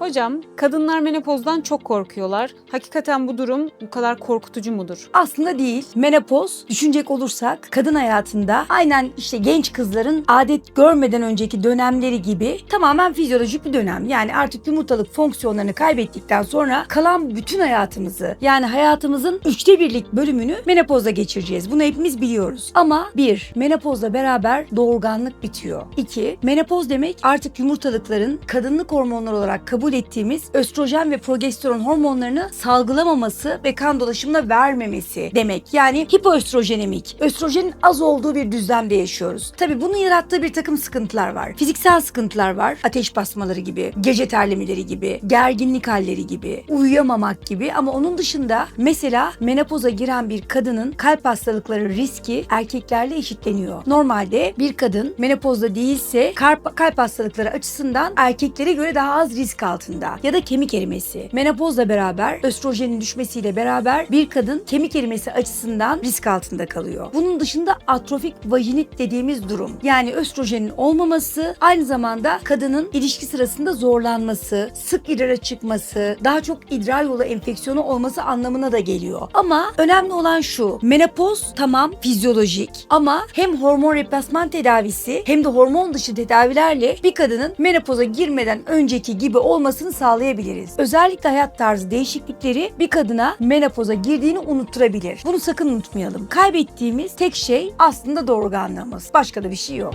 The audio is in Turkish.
Hocam, kadınlar menopozdan çok korkuyorlar. Hakikaten bu durum bu kadar korkutucu mudur? Aslında değil. Menopoz düşünecek olursak kadın hayatında aynen işte genç kızların adet görmeden önceki dönemleri gibi tamamen fizyolojik bir dönem. Yani artık yumurtalık fonksiyonlarını kaybettikten sonra kalan bütün hayatımızı yani hayatımızın üçte birlik bölümünü menopozda geçireceğiz. Bunu hepimiz biliyoruz. Ama bir, menopozla beraber doğurganlık bitiyor. İki, menopoz demek artık yumurtalıkların kadınlık hormonları olarak kabul ettiğimiz östrojen ve progesteron hormonlarını salgılamaması ve kan dolaşımına vermemesi demek. Yani hipoöstrojenemik, östrojenin az olduğu bir düzlemde yaşıyoruz. Tabi bunun yarattığı bir takım sıkıntılar var. Fiziksel sıkıntılar var. Ateş basmaları gibi, gece terlemeleri gibi, gerginlik halleri gibi, uyuyamamak gibi ama onun dışında mesela menopoza giren bir kadının kalp hastalıkları riski erkeklerle eşitleniyor. Normalde bir kadın menopozda değilse kalp hastalıkları açısından erkeklere göre daha az risk altında. Ya da kemik erimesi. Menopozla beraber östrojenin düşmesiyle beraber bir kadın kemik erimesi açısından risk altında kalıyor. Bunun dışında atrofik vajinit dediğimiz durum. Yani östrojenin olmaması aynı zamanda kadının ilişki sırasında zorlanması, sık idrara çıkması, daha çok idrar yolu enfeksiyonu olması anlamına da geliyor. Ama önemli olan şu. Menopoz tamam fizyolojik ama hem hormon replasman tedavisi hem de hormon dışı tedavilerle bir kadının menopoza girmeden önceki gibi olmasını sağlayabiliriz. Özellikle hayat tarzı değişiklikleri bir kadına menopoza girdiğini unutturabilir. Bunu sakın unutmayalım. Kaybettiğimiz tek şey aslında doğurganlığımız. Başka da bir şey yok.